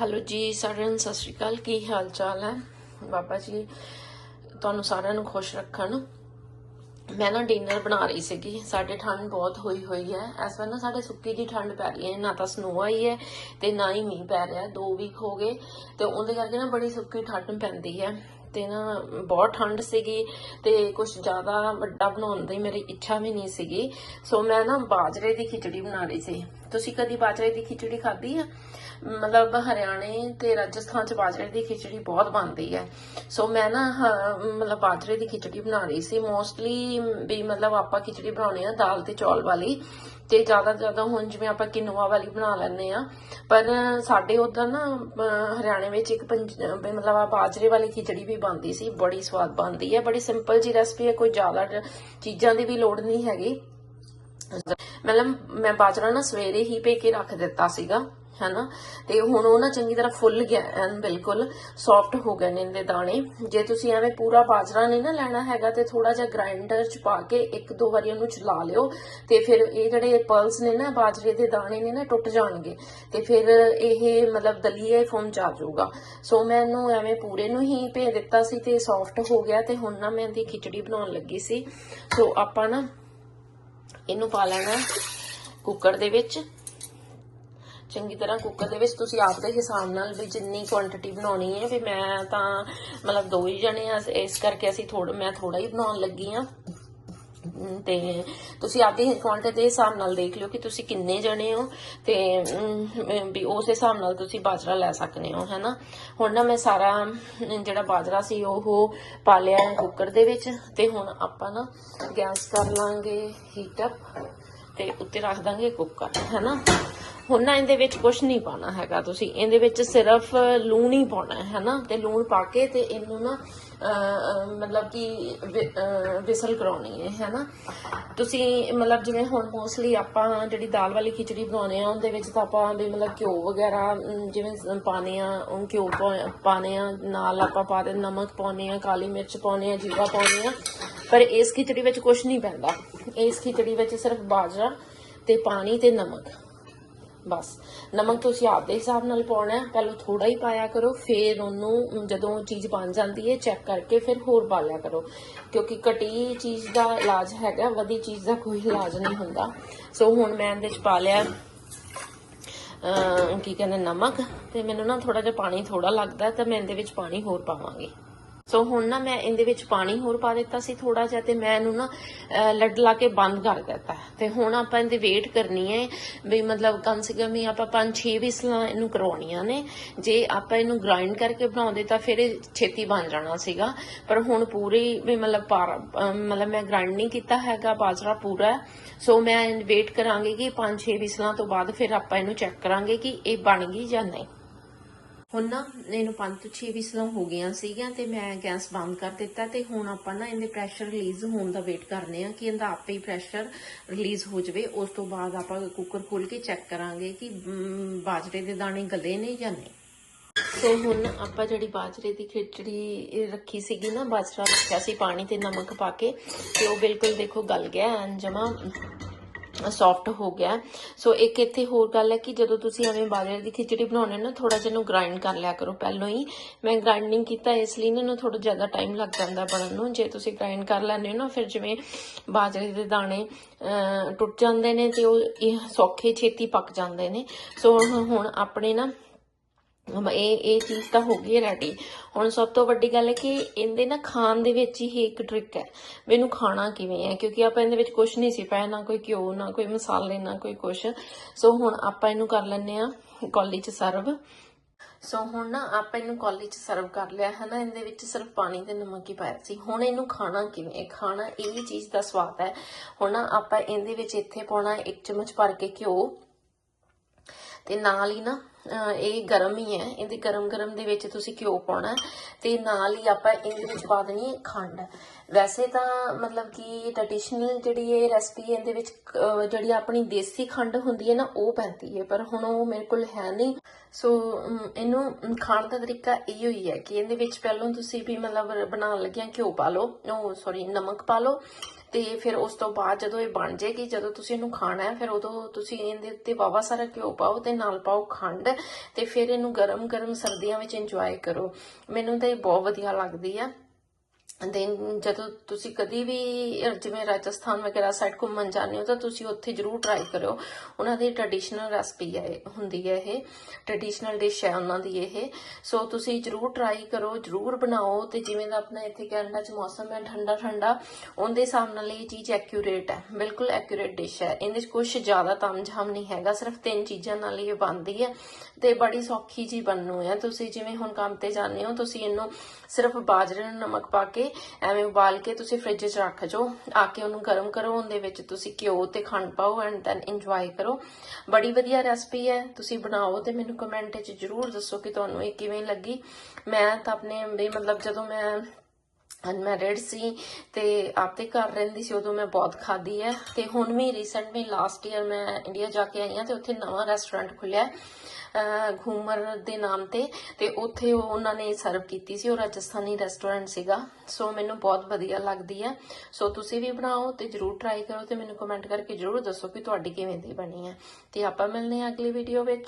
Hello ਜੀ ਸਾਰਿਆਂ ਨੂੰ ਸਤਿ ਸ਼੍ਰੀ ਅਕਾਲ, ਕੀ ਹਾਲ ਚਾਲ ਹੈ? ਬਾਬਾ ਜੀ, ਤੁਹਾਨੂੰ ਸਾਰਿਆਂ ਨੂੰ ਖੁਸ਼ ਰੱਖਣ। ਮੈਂ ਨਾ ਡਿਨਰ ਬਣਾ ਰਹੀ ਸੀਗੀ, ਸਾਡੇ ਠੰਡ ਬਹੁਤ ਹੋਈ ਹੋਈ ਹੈ। ਇਸ ਵਾਰ ਨਾ ਸਾਡੇ ਸੁੱਕੀ ਦੀ ਠੰਡ ਪੈ ਰਹੀ ਹੈ, ਨਾ ਤਾਂ ਸਨੋ ਆਈ ਹੈ ਤੇ ਨਾ ਹੀ ਮੀਂਹ ਪੈ ਰਿਹਾ, ਦੋ ਵੀਕ ਹੋ ਗਏ ਤੇ ਉਹਦੇ ਕਰਕੇ ਨਾ ਬੜੀ ਸੁੱਕੀ ਠੰਡ ਪੈਂਦੀ ਹੈ। ਤੇ ਨਾ ਬਹੁਤ ਠੰਡ ਸੀਗੀ ਤੇ ਕੁਝ ਜ਼ਿਆਦਾ ਵੱਡਾ ਬਣਾਉਣ ਦੀ ਮੇਰੀ ਇੱਛਾ ਵੀ ਨਹੀਂ ਸੀਗੀ। ਸੋ ਮੈਂ ਨਾ ਬਾਜਰੇ ਦੀ ਖਿਚੜੀ ਬਣਾ ਰਹੀ ਸੀ। ਤੁਸੀਂ ਕਦੀ ਬਾਜਰੇ ਦੀ ਖਿਚੜੀ ਖਾਧੀ ਆ? ਮਤਲਬ ਹਰਿਆਣੇ ਤੇ ਰਾਜਸਥਾਨ ਚ ਬਾਜਰੇ ਦੀ ਖਿਚੜੀ ਬਹੁਤ ਬਣਦੀ ਹੈ। ਸੋ ਮੈਂ ਨਾ ਮਤਲਬ ਬਾਜਰੇ ਦੀ ਖਿਚੜੀ ਬਣਾ ਰਹੀ ਸੀ। ਮੋਸਟਲੀ ਵੀ ਮਤਲਬ ਆਪਾਂ ਖਿਚੜੀ ਬਣਾਉਣੀ ਆ ਦਾਲ ਤੇ ਚੌਲ ਵਾਲੀ। ਤੇ ਜ਼ਿਆਦਾ ਤੋਂ ਜ਼ਿਆਦਾ ਹੁਣ ਜਿਵੇਂ ਆਪਾਂ ਕਿਨੋਆ ਵਾਲੀ ਬਣਾ ਲੈਂਦੇ ਆ ਪਰ ਸਾਡੇ ਉਧਰ ਨਾ ਹਰਿਆਣੇ ਵਿੱਚ ਇੱਕ ਪੰਜ- ਮਤਲਬ ਆ ਬਾਜਰੇ ਵਾਲੀ ਖਿਚੜੀ ਵੀ ਬਣਦੀ ਸੀ। ਬੜੀ ਸਵਾਦ ਬਣਦੀ ਹੈ। ਬੜੀ ਸਿੰਪਲ ਜੀ ਰੈਸਪੀ ਹੈ। ਕੋਈ ਜ਼ਿਆਦਾ ਚੀਜ਼ਾਂ ਦੀ ਵੀ ਲੋੜ ਨਹੀਂ ਹੈਗੀ। ਮਤਲਬ ਮੈਂ ਬਾਜਰਾ ਨਾ ਸਵੇਰੇ ਹੀ ਭੇ ਕੇ ਰੱਖ ਦਿੱਤਾ ਸੀਗਾ, ਹੈਨਾ? ਤੇ ਹੁਣ ਉਹ ਨਾ ਚੰਗੀ ਤਰ੍ਹਾਂ ਫੁੱਲ ਗਿਆ ਐਨ ਬਿਲਕੁਲ ਸੌਫਟ ਹੋ ਗਏ ਨੇ ਇਹਦੇ ਦਾਣੇ। ਜੇ ਤੁਸੀਂ ਐਵੇਂ ਪੂਰਾ ਬਾਜਰਾ ਨਹੀਂ ਨਾ ਲੈਣਾ ਹੈਗਾ ਤੇ ਥੋੜਾ ਜਿਹਾ ਗ੍ਰਾਈਂਡਰ ਚ ਪਾ ਕੇ ਇੱਕ ਦੋ ਵਾਰੀ ਉਹਨੂੰ ਚਲਾ ਲਿਓ ਤੇ ਫਿਰ ਇਹ ਜਿਹੜੇ ਪਲਸ ਨੇ ਨਾ ਬਾਜਰੇ ਦੇ ਦਾਣੇ ਨੇ ਨਾ ਟੁੱਟ ਜਾਣਗੇ ਤੇ ਫਿਰ ਇਹ ਮਤਲਬ ਦਲੀਏ ਫੋਮ ਜਾ ਆ ਜਾਊਗਾ। ਸੋ ਮੈਂ ਇਹਨੂੰ ਐਵੇਂ ਪੂਰੇ ਨੂੰ ਹੀ ਭੇ ਦਿੱਤਾ ਸੀ ਤੇ ਸੌਫਟ ਹੋ ਗਿਆ ਤੇ ਹੁਣ ਨਾ ਮੈਂ ਇਹਦੀ ਖਿਚੜੀ ਬਣਾਉਣ ਲੱਗੀ ਸੀ। ਸੋ ਆਪਾਂ ਨਾ ਇਹਨੂੰ ਪਾ ਲੈਣਾ ਕੁੱਕਰ ਦੇ ਵਿੱਚ। ਚੰਗੀ ਤਰ੍ਹਾਂ ਕੁੱਕਰ ਦੇ ਵਿੱਚ ਤੁਸੀਂ ਆਪ ਦੇ ਹਿਸਾਬ ਨਾਲ ਵੀ ਜਿੰਨੀ ਕੁਆਂਟੀਟੀ ਬਣਾਉਣੀ ਹੈ ਵੀ ਮੈਂ ਤਾਂ ਮਤਲਬ ਦੋ ਹੀ ਜਣੇ ਆ, ਇਸ ਕਰਕੇ ਅਸੀਂ ਥੋੜਾ ਮੈਂ ਥੋੜਾ ਹੀ ਬਣਾਉਣ ਲੱਗੀ ਆ ਤੇ ਤੁਸੀਂ ਆਪਦੀ ਕੁਆਂਟੀਟੀ ਦੇ ਹਿਸਾਬ ਨਾਲ ਦੇਖ ਲਿਓ ਕਿ ਤੁਸੀਂ ਕਿੰਨੇ ਜਣੇ ਹੋ ਤੇ ਵੀ ਉਸ ਹਿਸਾਬ ਨਾਲ ਤੁਸੀਂ ਬਾਜਰਾ ਲੈ ਸਕਦੇ ਹੋ, ਹੈਨਾ? ਹੁਣ ਨਾ ਮੈਂ ਸਾਰਾ ਜਿਹੜਾ ਬਾਜਰਾ ਸੀ ਉਹ ਪਾ ਲਿਆ ਕੁੱਕਰ ਦੇ ਵਿੱਚ ਤੇ ਹੁਣ ਆਪਾਂ ਨਾ ਗੈਸ ਕਰ ਲਾਂਗੇ ਹੀਟ ਅਪ ਤੇ ਉੱਤੇ ਰੱਖ ਦਾਂਗੇ ਕੁੱਕਰ, ਹੈਨਾ? ਹੁਣ ਨਾ ਇਹਦੇ ਵਿੱਚ ਕੁਝ ਨਹੀਂ ਪਾਣਾ ਹੈਗਾ ਤੁਸੀਂ, ਇਹਦੇ ਵਿੱਚ ਸਿਰਫ ਲੂਣ ਹੀ ਪਾਉਣਾ ਹੈ, ਹੈਨਾ? ਤੇ ਲੂਣ ਪਾ ਕੇ ਤੇ ਇਹਨੂੰ ਨਾ ਮਤਲਬ ਕਿ ਵਿਸਲ ਕਰਾਉਣੀ ਹੈ, ਹੈਨਾ? ਤੁਸੀਂ ਮਤਲਬ ਜਿਵੇਂ ਹੁਣ ਮੋਸਟਲੀ ਆਪਾਂ ਜਿਹੜੀ ਦਾਲ ਵਾਲੀ ਖਿਚੜੀ ਬਣਾਉਨੇ ਆ ਉਹਦੇ ਵਿੱਚ ਤਾਂ ਆਪਾਂ ਵੀ ਮਤਲਬ ਘਿਓ ਵਗੈਰਾ ਜਿਵੇਂ ਪਾਣੇ ਆ ਉਹ ਘਿਓ ਪਾਣੇ ਆ ਨਾਲ ਆਪਾਂ ਪਾ ਦੇ ਨਮਕ ਪਾਉਨੇ ਆ ਕਾਲੀ ਮਿਰਚ ਪਾਉਨੇ ਆ ਜੀਰਾ ਪਾਉਨੇ ਆ ਪਰ ਇਸ ਖਿਚੜੀ ਵਿੱਚ ਕੁਝ ਨਹੀਂ ਪੈਂਦਾ। ਇਸ ਖਿਚੜੀ ਵਿੱਚ ਸਿਰਫ ਬਾਜਰਾ ਤੇ ਪਾਣੀ ਤੇ ਨਮਕ। ਬਸ। ਨਮਕ ਤੁਸੀਂ ਆਪਦੇ ਹਿਸਾਬ ਨਾਲ ਪਾਉਣਾ ਹੈ। ਪਹਿਲਾਂ ਥੋੜਾ ਹੀ ਪਾਇਆ ਕਰੋ, ਫਿਰ ਉਹਨੂੰ ਜਦੋਂ ਚੀਜ਼ ਬਣ ਜਾਂਦੀ ਹੈ ਚੈੱਕ ਕਰਕੇ ਫਿਰ ਹੋਰ ਪਾ ਲਿਆ ਕਰੋ। ਕਿਉਂਕਿ ਘਟੀ ਚੀਜ਼ ਦਾ ਇਲਾਜ ਹੈਗਾ, ਵਧੀ ਚੀਜ਼ ਦਾ ਕੋਈ ਇਲਾਜ ਨਹੀਂ ਹੁੰਦਾ। ਸੋ ਹੁਣ ਮੈਂ ਇਹਦੇ ਚ ਪਾ ਲਿਆ ਕੀ ਕਹਿੰਦੇ ਨਮਕ। ਤੇ ਮੈਨੂੰ ਨਾ ਥੋੜਾ ਜਿਹਾ ਪਾਣੀ ਥੋੜਾ ਲੱਗਦਾ ਤਾਂ ਮੈਂ ਇਹਦੇ ਵਿੱਚ ਪਾਣੀ ਹੋਰ ਪਾਵਾਂਗੀ। ਸੋ ਹੁਣ ਨਾ ਮੈਂ ਇਹਦੇ ਵਿੱਚ ਪਾਣੀ ਹੋਰ ਪਾ ਦਿੱਤਾ ਸੀ ਥੋੜਾ ਜਿਹਾ ਤੇ ਮੈਂ ਇਹਨੂੰ ਨਾ ਅਹ, ਲੱਡ ਲਾ ਕੇ ਬੰਦ ਕਰ ਦਿੱਤਾ। ਤੇ ਹੁਣ ਆਪਾਂ ਇਹਦੀ ਵੇਟ ਕਰਨੀ ਹੈ ਵੀ ਮਤਲਬ ਕਮ ਸੇ ਕਮ ਹੀ ਆਪਾਂ 5-6 ਵਿਸਲਾਂ ਇਹਨੂੰ ਕਰਵਾਉਣੀਆਂ ਨੇ। ਜੇ ਆਪਾਂ ਇਹਨੂੰ ਗ੍ਰਾਈਂਡ ਕਰਕੇ ਬਣਾਉਂਦੇ ਤਾਂ ਫਿਰ ਇਹ ਛੇਤੀ ਬਣ ਜਾਣਾ ਸੀਗਾ। ਪਰ ਹੁਣ ਪੂਰੀ ਵੀ ਮਤਲਬ ਪਾਰ- ਅਹ, ਮਤਲਬ ਮੈਂ ਗ੍ਰਾਈਂਡ ਨਹੀਂ ਕੀਤਾ ਹੈਗਾ ਬਾਜਰਾ ਪੂਰਾ ਸੋ ਮੈਂ ਵੇਟ ਕਰਾਂਗੀ ਕਿ 5-6 ਵਿਸਲਾਂ ਤੋਂ ਬਾਅਦ ਫਿਰ ਆਪਾਂ ਇਹਨੂੰ ਚੈੱਕ ਕਰਾਂਗੇ ਕਿ ਇਹ ਬਣ ਗਈ ਜਾਂ ਨਹੀਂ। ਹੁਣ ਨਾ ਇਹਨੂੰ 5 ਤੋਂ 6 ਵਿਸਲਾਂ ਹੋ ਗਈਆਂ ਸੀਗੀਆਂ ਤੇ ਮੈਂ ਗੈਸ ਬੰਦ ਕਰ ਦਿੱਤਾ ਤੇ ਹੁਣ ਆਪਾਂ ਨਾ ਇਹਦੇ ਪ੍ਰੈਸ਼ਰ ਰਿਲੀਜ਼ ਹੋਣ ਦਾ ਵੇਟ ਕਰਨੇ ਆ ਕਿ ਇਹਦਾ ਆਪੇ ਹੀ ਪ੍ਰੈਸ਼ਰ ਰਿਲੀਜ਼ ਹੋ ਜਾਵੇ। ਉਸ ਤੋਂ ਬਾਅਦ ਆਪਾਂ ਕੁੱਕਰ ਖੋਲ ਕੇ ਚੈੱਕ ਕਰਾਂਗੇ ਕਿ ਬਾਜਰੇ ਦੇ ਦਾਣੇ ਗਲੇ ਨੇ ਜਾਂ ਨਹੀਂ। ਸੋ ਹੁਣ ਆਪਾਂ ਜਿਹੜੀ ਬਾਜਰੇ ਦੀ ਖਿਚੜੀ ਰੱਖੀ ਸੀਗੀ ਨਾ, ਬਾਜਰਾ ਰੱਖਿਆ ਸੀ ਪਾਣੀ ਤੇ ਨਮਕ ਪਾ ਕੇ ਤੇ ਉਹ ਬਿਲਕੁਲ ਦੇਖੋ ਗਲ ਗਿਆ ਐਨ ਜਮਾ। ਸੌਫਟ ਹੋ ਗਿਆ। ਸੋ ਇੱਕ ਇੱਥੇ ਹੋਰ ਗੱਲ ਹੈ ਕਿ ਜਦੋਂ ਤੁਸੀਂ ਐਵੇਂ ਬਾਜਰੇ ਦੀ ਖਿਚੜੀ ਬਣਾਉਣੇ ਨਾ ਥੋੜਾ ਜਿਹਾ ਨੂੰ ਗ੍ਰਾਈਂਡ ਕਰ ਲਿਆ ਕਰੋ ਪਹਿਲਾਂ ਹੀ। ਮੈਂ ਗ੍ਰਾਈਂਡਿੰਗ ਕੀਤਾ, ਇਸ ਲਈ ਨਾ ਇਹਨੂੰ ਥੋੜਾ ਜ਼ਿਆਦਾ ਟਾਈਮ ਲੱਗ ਜਾਂਦਾ ਬਣਨ ਨੂੰ। ਜੇ ਤੁਸੀਂ ਗ੍ਰਾਈਂਡ ਕਰ ਲੈਂਦੇ ਹੋ ਨਾ, ਫਿਰ ਜਿਵੇਂ ਬਾਜਰੇ ਦੇ ਦਾਣੇ ਟੁੱਟ ਜਾਂਦੇ ਨੇ ਤੇ ਉਹ ਇਹ ਸੌਖੇ ਛੇਤੀ ਪੱਕ ਜਾਂਦੇ ਨੇ। ਸੋ ਹੁਣ ਆਪਣੇ ਨਾ ਇਹ ਇਹ ਚੀਜ਼ ਤਾਂ ਹੋ ਗਈ ਹੈ ਰੈਡੀ ਹੁਣ ਸਭ ਤੋਂ ਵੱਡੀ ਗੱਲ ਹੈ ਕਿ ਇਹਦੇ ਨਾ ਖਾਣ ਦੇ ਵਿੱਚ ਹੀ ਇੱਕ ਟ੍ਰਿਕ ਹੈ। ਵੀ ਇਹਨੂੰ ਖਾਣਾ ਕਿਵੇਂ ਹੈ? ਕਿਉਂਕਿ ਆਪਾਂ ਇਹਦੇ ਵਿੱਚ ਕੁਝ ਨਹੀਂ ਸੀ ਪਾਇਆ, ਨਾ ਕੋਈ ਘਿਓ, ਨਾ ਕੋਈ ਮਸਾਲੇ, ਨਾ ਕੋਈ ਕੁਝ ਸੋ ਹੁਣ ਆਪਾਂ ਇਹਨੂੰ ਕਰ ਲੈਂਦੇ ਆ ਕੌਲੀ ਚ ਸਰਵ ਸੋ ਹੁਣ ਨਾ ਆਪਾਂ ਇਹਨੂੰ ਕੌਲੀ ਚ ਸਰਵ ਕਰ ਲਿਆ ਹੈ ਨਾ ਇਹਦੇ ਵਿੱਚ ਸਿਰਫ ਪਾਣੀ ਤੇ ਨਮਕ ਹੀ ਪਾਇਆ ਸੀ। ਹੁਣ ਇਹਨੂੰ ਖਾਣਾ ਕਿਵੇਂ ਹੈ? ਖਾਣਾ ਇਹ ਚੀਜ਼ ਦਾ ਸਵਾਦ ਹੈ। ਹੁਣ ਨਾ ਆਪਾਂ ਇਹਦੇ ਵਿੱਚ ਇੱਥੇ ਪਾਉਣਾ ਇੱਕ ਚਮਚ ਭਰ ਕੇ ਘਿਓ। ਤੇ ਨਾਲ ਹੀ ਨਾ ਇਹ ਗਰਮ ਹੀ ਹੈ। ਇਹਦੇ ਗਰਮ ਗਰਮ ਦੇ ਵਿੱਚ ਤੁਸੀਂ ਘਿਓ ਪਾਉਣਾ ਹੈ ਤੇ ਨਾਲ ਹੀ ਆਪਾਂ ਇਹਦੇ ਵਿੱਚ ਪਾ ਦੇਣੀ ਹੈ ਖੰਡ। ਵੈਸੇ ਤਾਂ ਮਤਲਬ ਕਿ ਟ੍ਰੈਡੀਸ਼ਨਲ ਜਿਹੜੀ ਇਹ ਰੈਸਪੀ ਇਹਦੇ ਵਿੱਚ ਜਿਹੜੀ ਆਪਣੀ ਦੇਸੀ ਖੰਡ ਹੁੰਦੀ ਹੈ ਨਾ, ਉਹ ਪੈਂਦੀ ਹੈ। ਪਰ ਹੁਣ ਉਹ ਮੇਰੇ ਕੋਲ ਹੈ ਨਹੀਂ। ਸੋ ਇਹਨੂੰ ਖਾਣ ਦਾ ਤਰੀਕਾ ਇਹੋ ਹੀ ਹੈ ਕਿ ਇਹਦੇ ਵਿੱਚ ਪਹਿਲਾਂ ਤੁਸੀਂ ਵੀ ਮਤਲਬ ਬਣਾਉਣ ਲੱਗਿਆ ਘਿਓ ਪਾ ਲਓ, ਉਹ ਸੌਰੀ ਨਮਕ ਪਾ ਲਓ ਤੇ ਫਿਰ ਉਸ ਤੋਂ ਬਾਅਦ ਜਦੋਂ ਇਹ ਬਣ ਜਾਏਗੀ, ਜਦੋਂ ਤੁਸੀਂ ਇਹਨੂੰ ਖਾਣਾ ਹੈ, ਫਿਰ ਉਦੋਂ ਤੁਸੀਂ ਇਹਦੇ ਉੱਤੇ ਵਾਵਾ ਸਾਰਾ ਘਿਓ ਪਾਓ ਤੇ ਨਾਲ ਪਾਓ ਖੰਡ ਤੇ ਫਿਰ ਇਹਨੂੰ ਗਰਮ ਗਰਮ ਸਰਦੀਆਂ ਵਿੱਚ ਇੰਜੋਏ ਕਰੋ। ਮੈਨੂੰ ਤਾਂ ਇਹ ਬਹੁਤ ਵਧੀਆ ਲੱਗਦੀ ਆ। ਦੈਨ ਜਦੋਂ ਤੁਸੀਂ ਕਦੀ ਵੀ ਜਿਵੇਂ ਰਾਜਸਥਾਨ ਵਗੈਰਾ ਸਾਈਡ ਘੁੰਮਣ ਜਾਂਦੇ ਹੋ ਤਾਂ ਤੁਸੀਂ ਉੱਥੇ ਜ਼ਰੂਰ ਟਰਾਈ ਕਰਿਓ। ਉਹਨਾਂ ਦੀ ਟ੍ਰੈਡੀਸ਼ਨਲ ਰੈਸਪੀ ਹੈ ਹੁੰਦੀ ਹੈ ਇਹ। ਟ੍ਰੈਡੀਸ਼ਨਲ ਡਿਸ਼ ਹੈ ਉਹਨਾਂ ਦੀ ਇਹ। ਸੋ ਤੁਸੀਂ ਜ਼ਰੂਰ ਟਰਾਈ ਕਰੋ, ਜ਼ਰੂਰ ਬਣਾਓ ਤੇ ਜਿਵੇਂ ਦਾ ਆਪਣਾ ਇੱਥੇ ਕੈਨੇਡਾ 'ਚ ਮੌਸਮ ਹੈ ਠੰਡਾ ਠੰਡਾ, ਉਹਦੇ ਹਿਸਾਬ ਨਾਲ ਇਹ ਚੀਜ਼ ਐਕਿਊਰੇਟ ਹੈ। ਬਿਲਕੁਲ ਐਕਿਊਰੇਟ ਡਿਸ਼ ਹੈ। ਇਹਦੇ 'ਚ ਕੁਝ ਜ਼ਿਆਦਾ ਤਾਮਝਾਮ ਨਹੀਂ ਹੈਗਾ, ਸਿਰਫ ਤਿੰਨ ਚੀਜ਼ਾਂ ਨਾਲ ਹੀ ਇਹ ਬਣਦੀ ਹੈ ਤੇ ਬੜੀ ਸੌਖੀ ਜੀ ਬਣਨੂ ਹੈ। ਤੁਸੀਂ ਜਿਵੇਂ ਹੁਣ ਕੰਮ ਤੇ ਜਾਂਦੇ ਹੋ, ਤੁਸੀਂ ਇਹਨੂੰ ਸਿਰਫ ਬਾਜਰੇ ਨੂੰ ਨਮਕ ਪਾ ਕੇ ਐਵੇਂ ਉਬਾਲ ਕੇ ਤੁਸੀਂ ਫ੍ਰਿਜ 'ਚ ਰੱਖ ਜਾਓ। ਆ ਕੇ ਉਹਨੂੰ ਗਰਮ ਕਰੋ, ਉਹਦੇ ਵਿੱਚ ਤੁਸੀਂ ਘਿਓ ਤੇ ਖੰਡ ਪਾਓ ਐਂਡ ਦੈਨ ਇੰਜੋਏ ਕਰੋ। ਬੜੀ ਵਧੀਆ ਰੈਸਪੀ ਹੈ, ਤੁਸੀਂ ਬਣਾਓ ਤੇ ਮੈਨੂੰ ਕਮੈਂਟ 'ਚ ਜਰੂਰ ਦੱਸੋ ਕਿ ਤੁਹਾਨੂੰ ਇਹ ਕਿਵੇਂ ਲੱਗੀ। ਮੈਂ ਤਾਂ ਆਪਣੇ ਵੀ ਮਤਲਬ ਜਦੋਂ ਮੈਂ ਅਨਮੈਰਿਡ ਸੀ ਤੇ ਆਪਦੇ ਘਰ ਰਹਿੰਦੀ ਸੀ ਉਦੋਂ ਮੈਂ ਬਹੁਤ ਖਾਧੀ ਹੈ। ਤੇ ਹੁਣ ਵੀ ਰੀਸੈਂਟ ਵੀ ਲਾਸਟ ਈਅਰ ਮੈਂ ਇੰਡੀਆ ਜਾ ਕੇ ਆਈ ਹਾਂ ਤੇ ਉੱਥੇ ਨਵਾਂ ਰੈਸਟੋਰੈਂਟ ਖੁੱਲਿਆ ਘੂਮਰ ਦੇ ਨਾਮ ਤੇ ਤੇ ਉੱਥੇ ਉਹ ਉਹਨਾਂ ਨੇ ਸਰਵ ਕੀਤੀ ਸੀ ਉਹ ਰਾਜਸਥਾਨੀ ਰੈਸਟੋਰੈਂਟ ਸੀਗਾ। ਸੋ ਮੈਨੂੰ ਬਹੁਤ ਵਧੀਆ ਲੱਗਦੀ ਹੈ ਸੋ ਤੁਸੀਂ ਵੀ ਬਣਾਓ ਤੇ ਜਰੂਰ ਟਰਾਈ ਕਰੋ ਤੇ ਮੈਨੂੰ ਕਮੈਂਟ ਕਰਕੇ ਜਰੂਰ ਦੱਸੋ ਕਿ ਤੁਹਾਡੀ ਕਿਵੇਂ ਦੀ ਬਣੀ ਹੈ ਤੇ ਆਪਾਂ ਮਿਲਨੇ ਆ ਅਗਲੀ ਵੀਡੀਓ ਵਿੱਚ।